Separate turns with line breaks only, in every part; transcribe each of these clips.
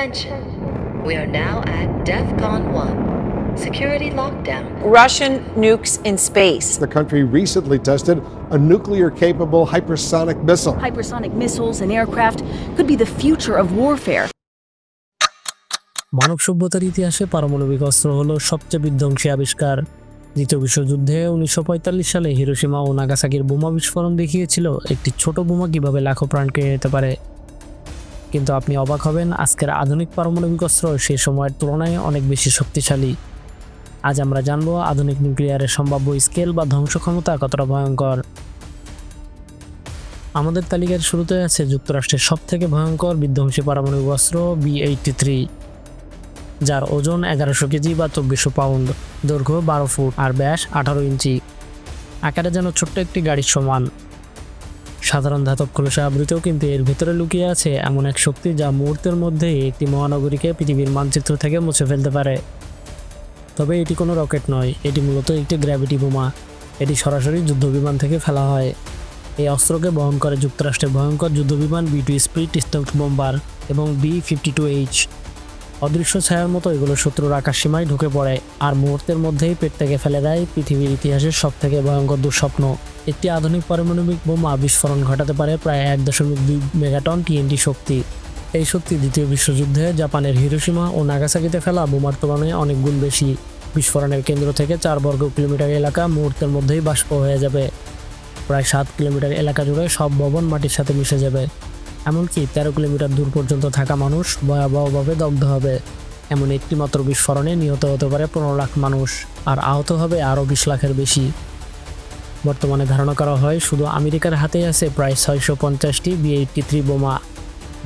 Attention. We are now at DEFCON 1. Security lockdown.
Russian nukes in space.
The country recently tested a nuclear capable hypersonic missile.
Hypersonic missiles and aircraft could be the future of warfare.
মানব সভ্যতার ইতিহাসে পারমাণবিক অস্ত্র হলো সবচেয়ে বিধ্বংসী আবিষ্কার দ্বিতীয় বিশ্বযুদ্ধে উনিশশো পঁয়তাল্লিশ সালে হিরোসীমা ও নাগাসাকির বোমা বিস্ফোরণ দেখিয়েছিল একটি ছোট বোমা কীভাবে লাখো প্রাণ কেড়ে নিতে পারে কিন্তু আপনি অবাক হবেন, আজকের আধুনিক পারমাণবিক অস্ত্র সেই সময়ের তুলনায় অনেক বেশি শক্তিশালী। আজ আমরা জানব আধুনিক নিউক্লিয়ারের সম্ভাব্য স্কেল বা ধ্বংস ক্ষমতা কতটা ভয়ঙ্কর। আমাদের তালিকার শুরুতে আছে যুক্তরাষ্ট্রের সবথেকে ভয়ঙ্কর বিধ্বংসী পারমাণবিক অস্ত্র বি এইটটি থ্রি যার ওজন এগারোশো কেজি বা চব্বিশশো পাউন্ড, দৈর্ঘ্য বারো ফুট, আর ব্যাস আঠারো ইঞ্চি। আকারে যেন ছোট্ট একটি গাড়ির সমান। সাধারণ ধাতব খোলসা আবৃতেও কিন্তু এর ভেতরে লুকিয়ে আছে এমন এক শক্তি যা মুহূর্তের মধ্যেই একটি মহানগরীকে পৃথিবীর মানচিত্র থেকে মুছে ফেলতে পারে। তবে এটি কোনো রকেট নয়, এটি মূলত একটি গ্র্যাভিটি বোমা। এটি সরাসরি যুদ্ধবিমান থেকে ফেলা হয়। এই অস্ত্রকে বহন করে যুক্তরাষ্ট্রের ভয়ঙ্কর যুদ্ধবিমান B two spirit stealth bomber এবং বি ফিফটি টু এইচ। অদৃশ্য ছায়ার মতো এগুলো শত্রুর আকাশ সীমায় ঢুকে পড়ে, আর মুহূর্তের মধ্যেই পেট থেকে ফেলে দেয় পৃথিবীর ইতিহাসের সব থেকে ভয়ঙ্কর দুঃস্বপ্ন। একটি আধুনিক পারমাণবিক বোমা বিস্ফোরণ ঘটাতে পারে প্রায় এক দশমিক দুই মেগাটন টিএনটি শক্তি। এই শক্তি দ্বিতীয় বিশ্বযুদ্ধে জাপানের হিরোসীমা ও নাগাসাকিতে ফেলা বোমার তুলনায় অনেক গুণ বেশি। বিস্ফোরণের কেন্দ্র থেকে চার বর্গ কিলোমিটার এলাকা মুহূর্তের মধ্যেই বাষ্প হয়ে যাবে। প্রায় সাত কিলোমিটার এলাকা জুড়ে সব ভবন মাটির সাথে মিশে যাবে। এমনকি তেরো কিলোমিটার দূর পর্যন্ত থাকা মানুষ ভয়াবহভাবে দগ্ধ হবে। এমন একটি মাত্র বিস্ফোরণে নিহত হতে পারে পনেরো লাখ মানুষ, আর আহত হবে আরও বিশ লাখের বেশি। বর্তমানে ধারণা করা হয় শুধু আমেরিকার হাতেই আছে প্রায় ছয়শো পঞ্চাশটি বি এইটটি থ্রি বোমা,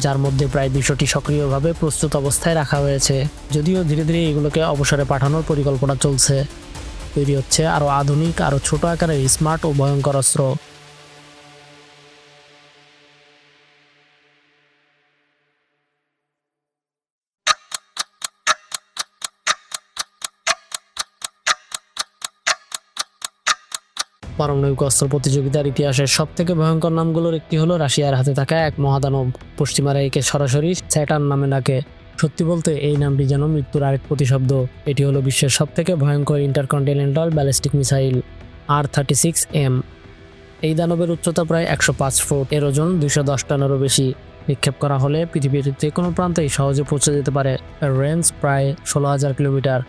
যার মধ্যে প্রায় দুশোটি সক্রিয়ভাবে প্রস্তুত অবস্থায় রাখা হয়েছে। যদিও ধীরে ধীরে এগুলোকে অবসরে পাঠানোর পরিকল্পনা চলছে। তৈরি হচ্ছে আরও আধুনিক, আরও ছোট আকারের স্মার্ট ও ভয়ঙ্কর অস্ত্র। পারমাণবিক অস্ত্র প্রতিযোগিতার ইতিহাসের সব থেকে ভয়ঙ্কর নামগুলোর একটি হলো রাশিয়ার হাতে থাকা এক মহাদানব। পশ্চিমারা একে সরাসরি স্যাটার্ন নামে ডাকে। সত্যি বলতে, এই নামটি যেন মৃত্যুর আরেক প্রতিশব্দ। এটি হলো বিশ্বের সব থেকে ভয়ঙ্কর intercontinental ballistic missile R thirty six M. এই দানবের উচ্চতা প্রায় একশো পাঁচ ফুট। এর ওজন দুইশো দশ টনেরও বেশি। নিক্ষেপ করা হলে পৃথিবীর যে কোনো প্রান্তেই সহজে পৌঁছে যেতে পারে। রেঞ্জ প্রায় ষোলো হাজার কিলোমিটার।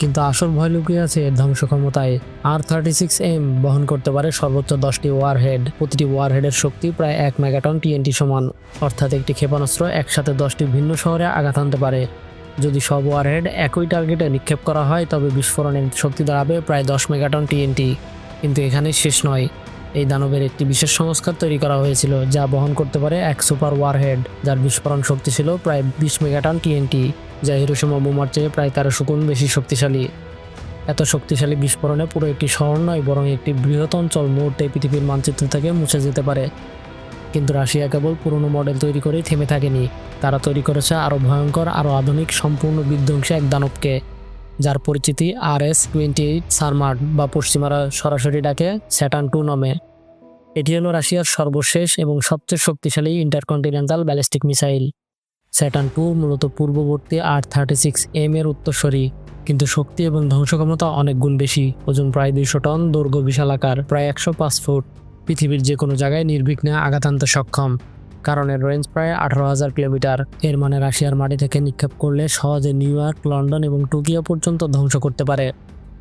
কিন্তু আসল ভয় লুকিয়ে আছে এর ধ্বংস ক্ষমতায় আর থার্টি সিক্স এম বহন করতে পারে সর্বোচ্চ দশটি ওয়ারহেড প্রতিটি ওয়ারহেডের শক্তি প্রায় এক মেগাটন টিএনটি সমান। অর্থাৎ একটি ক্ষেপণাস্ত্র একসাথে দশটি ভিন্ন শহরে আঘাত আনতে পারে। যদি সব ওয়ারহেড একই টার্গেটে নিক্ষেপ করা হয়, তবে বিস্ফোরণের শক্তি দাঁড়াবে প্রায় দশ মেগাটন টিএনটি কিন্তু এখানে শেষ নয়। এই দানবের একটি বিশেষ সংস্কার তৈরি করা হয়েছিল, যা বহন করতে পারে এক সুপার ওয়ারহেড যার বিস্ফোরণ শক্তি ছিল প্রায় বিশ মেগাটন টিএনটি যা হিরোসীমা বোমার চেয়ে প্রায় তেরোশো গুণ বেশি শক্তিশালী। এত শক্তিশালী বিস্ফোরণে পুরো একটি শহর নয়, বরং একটি বৃহৎ অঞ্চল। মুহূর্তে পৃথিবীর মানচিত্র থেকে মুছে যেতে পারে। কিন্তু রাশিয়া কেবল পুরনো মডেল তৈরি করেই থেমে থাকেনি। তারা তৈরি করেছে আরও ভয়ঙ্কর, আরও আধুনিক, সম্পূর্ণ বিধ্বংসী এক দানবকে। যার পরিচিতি R S twenty eight Sarmat বা পশ্চিমারা সরাসরি ডাকে স্যাটার্ন টু নামে। এটি হলো রাশিয়ার সর্বশেষ এবং সবচেয়ে শক্তিশালী intercontinental ballistic missile. Satan two মূলত পূর্ববর্তী আর থার্টি সিক্স এম এর উত্তরসূরি। কিন্তু শক্তি এবং ধ্বংস ক্ষমতা অনেক গুণ বেশি। ওজন প্রায় দুইশো টন, দৈর্ঘ্য বিশাল আকার, প্রায় একশো পাঁচ ফুট। পৃথিবীর যে কোনো জায়গায় নির্বিঘ্নে আঘাত আনতে সক্ষম। কারণ এর রেঞ্জ প্রায় আঠারো হাজার কিলোমিটার। এর মানে রাশিয়ার মাটি থেকে নিক্ষেপ করলে সহজে নিউ ইয়র্ক, লন্ডন এবং টোকিও পর্যন্ত ধ্বংস করতে পারে।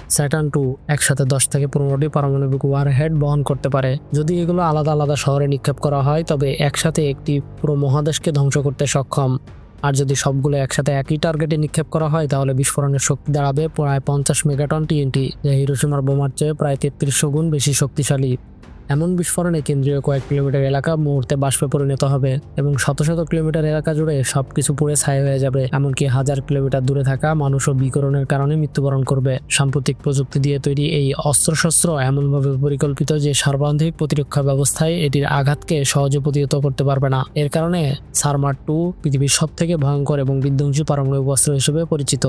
স্যাটার্ন টু একসাথে দশ থেকে পনেরোটি পারমাণবিক ওয়ার হেড বহন করতে পারে। যদি এগুলো আলাদা আলাদা শহরে নিক্ষেপ করা হয়, তবে একসাথে একটি পুরো মহাদেশকে ধ্বংস করতে সক্ষম। আর যদি সবগুলো একসাথে একই টার্গেটে নিক্ষেপ করা হয়, তাহলে বিস্ফোরণের শক্তি দাঁড়াবে প্রায় পঞ্চাশ মেগাটন টিএনটি যা হিরোসীমার বোমার চেয়ে প্রায় তেত্রিশশো গুণ বেশি শক্তিশালী। এমন বিস্ফোরণে কেন্দ্রীয় কয়েক কিলোমিটার এলাকা মুহূর্তে বাষ্পে পরিণত হবে এবং শত শত কিলোমিটার এলাকা জুড়ে সবকিছু পুড়ে ছাই হয়ে যাবে, এমনকি হাজার কিলোমিটার দূরে থাকা মানুষও বিকরণের কারণে মৃত্যুবরণ করবে। সাম্প্রতিক প্রযুক্তি দিয়ে তৈরি এই অস্ত্রশস্ত্র এমনভাবে পরিকল্পিত যে সর্বাধিক প্রতিরক্ষা ব্যবস্থায় এটির আঘাতকে সহজে প্রতিহত করতে পারবে না। এর কারণে সারমার টু পৃথিবীর সব থেকে ভয়ঙ্কর এবং বিধ্বংসী পারমাণবিক অস্ত্র হিসেবে পরিচিত।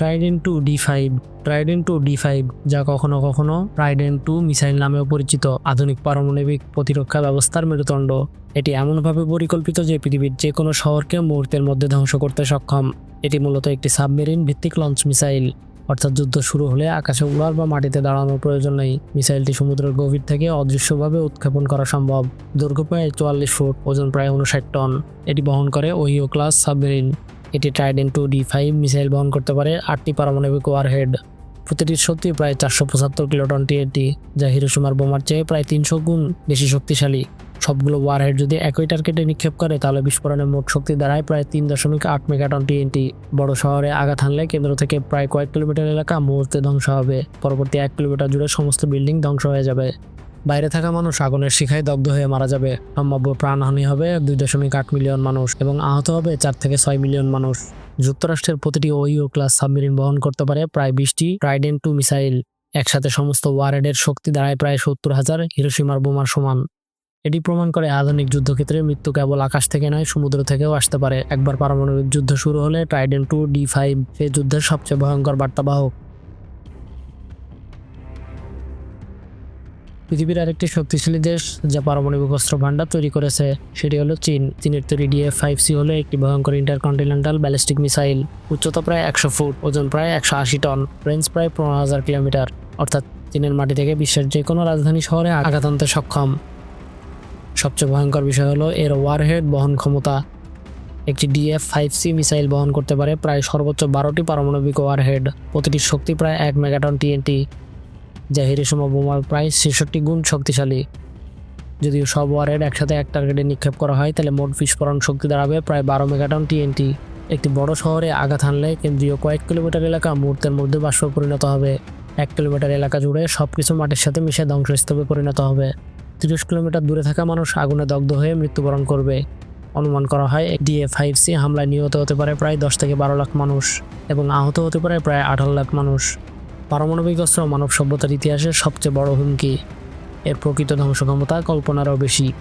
Trident two D five Trident two D five যা কখনো কখনো ট্রাইডেন টু মিসাইল নামেও পরিচিত। আধুনিক পারমাণবিক প্রতিরক্ষা ব্যবস্থার মেরুদণ্ড। এটি এমনভাবে পরিকল্পিত যে পৃথিবীর যে কোনো শহরকে মুহূর্তের মধ্যে ধ্বংস করতে সক্ষম। এটি মূলত একটি সাবমেরিন ভিত্তিক লঞ্চ মিসাইল অর্থাৎ যুদ্ধ শুরু হলে আকাশে উড়ার বা মাটিতে দাঁড়ানোর প্রয়োজন নেই। মিসাইলটি সমুদ্রের গভীর থেকে অদৃশ্যভাবে উৎক্ষেপণ করা সম্ভব। দৈর্ঘ্য প্রায় চুয়াল্লিশ ফুট, ওজন প্রায় উনষাট টন। এটি বহন করে ওহিও ক্লাস সাবমেরিন। এটি Trident two D five missile বহন করতে পারে আটটি পারমাণবিক ওয়ারহেড প্রতিটি শক্তি প্রায় চারশো পঁচাত্তর কিলোটন টিএটি যা হিরোসীমার বোমার চেয়ে প্রায় তিনশো গুণ বেশি শক্তিশালী। সবগুলো ওয়ারহেড যদি একই টার্গেটে নিক্ষেপ করে, তাহলে বিস্ফোরণের মোট শক্তি দাঁড়ায় প্রায় তিন দশমিক আট মেগাটন টিএনটি বড় শহরে আঘাত হানলে কেন্দ্র থেকে প্রায় কয়েক কিলোমিটার এলাকা মুহূর্তে ধ্বংস হবে। পরবর্তী এক কিলোমিটার জুড়ে সমস্ত বিল্ডিং ধ্বংস হয়ে যাবে। বাইরে থাকা মানুষ আগুনের শিখায় দগ্ধ হয়ে মারা যাবে। সম্ভাব্য প্রাণহানি হবে দুই দশমিক আট মিলিয়ন মানুষ এবং আহত হবে চার থেকে ছয় মিলিয়ন মানুষ। যুক্তরাষ্ট্রের প্রতিটি ওইও ক্লাস সাবমেরিন বহন করতে পারে প্রায় বিশটি ট্রাইডেন টু মিসাইল। একসাথে সমস্ত ওয়ারেডের শক্তি দাঁড়ায় প্রায় সত্তর হাজার হিরোসীমার বোমার সমান। এটি প্রমাণ করে আধুনিক যুদ্ধক্ষেত্রে মৃত্যু কেবল আকাশ থেকে নয়, সমুদ্র থেকেও আসতে পারে। একবার পারমাণবিক যুদ্ধ শুরু হলে ট্রাইডেন টু ডি ফাইভ সেই যুদ্ধের সবচেয়ে ভয়ঙ্কর বার্তাবাহক। পৃথিবীর আরেকটি শক্তিশালী দেশ যা পারমাণবিক অস্ত্র ভাণ্ডার তৈরি করেছে, সেটি হলো চীন। চীনের তৈরি ডিএফ ফাইভ সি হলো একটি ভয়ঙ্কর ইন্টারকন্টিনেন্টাল ব্যালিস্টিক মিসাইল। উচ্চতা প্রায় একশো ফুট, ওজন প্রায় একশো আশি টন, রেঞ্জ প্রায় পনেরো হাজার কিলোমিটার। অর্থাৎ চীনের মাটি থেকে বিশ্বের যে কোনো রাজধানী শহরে আঘাত আনতে সক্ষম। সবচেয়ে ভয়ঙ্কর বিষয় হলো এর ওয়ারহেড বহন ক্ষমতা। একটি ডিএফ ফাইভ সি মিসাইল বহন করতে পারে প্রায় সর্বোচ্চ বারোটি পারমাণবিক ওয়ারহেড প্রতিটির শক্তি প্রায় এক মেগাটন টিএনটি যা হিরোসীমা বোমার প্রায় ছেষট্টি গুণ শক্তিশালী। যদিও সব ওয়ারেড একসাথে এক টার্গেটে নিক্ষেপ করা হয়, তাহলে মোট বিস্ফোরণ শক্তি দাঁড়াবে প্রায় বারো মেগাটন টিএনটি একটি বড় শহরে আঘাত হানলে কেন্দ্রীয় কয়েক কিলোমিটার এলাকা মুহূর্তের মধ্যে বাষ্প পরিণত হবে। এক কিলোমিটার এলাকা জুড়ে সব কিছু মাটির সাথে মিশে ধ্বংসস্তূপে পরিণত হবে। তিরিশ কিলোমিটার দূরে থাকা মানুষ আগুনে দগ্ধ হয়ে মৃত্যুবরণ করবে। অনুমান করা হয় ডিএ ফাইভ সি হামলায় নিহত হতে পারে প্রায় দশ থেকে বারো লাখ মানুষ এবং আহত হতে পারে প্রায় আঠারো লাখ মানুষ। পারমাণবিক অস্ত্র মানব সভ্যতার ইতিহাসের সবচেয়ে বড় হুমকি। এর প্রকৃত ধ্বংস ক্ষমতা কল্পনারও বেশি।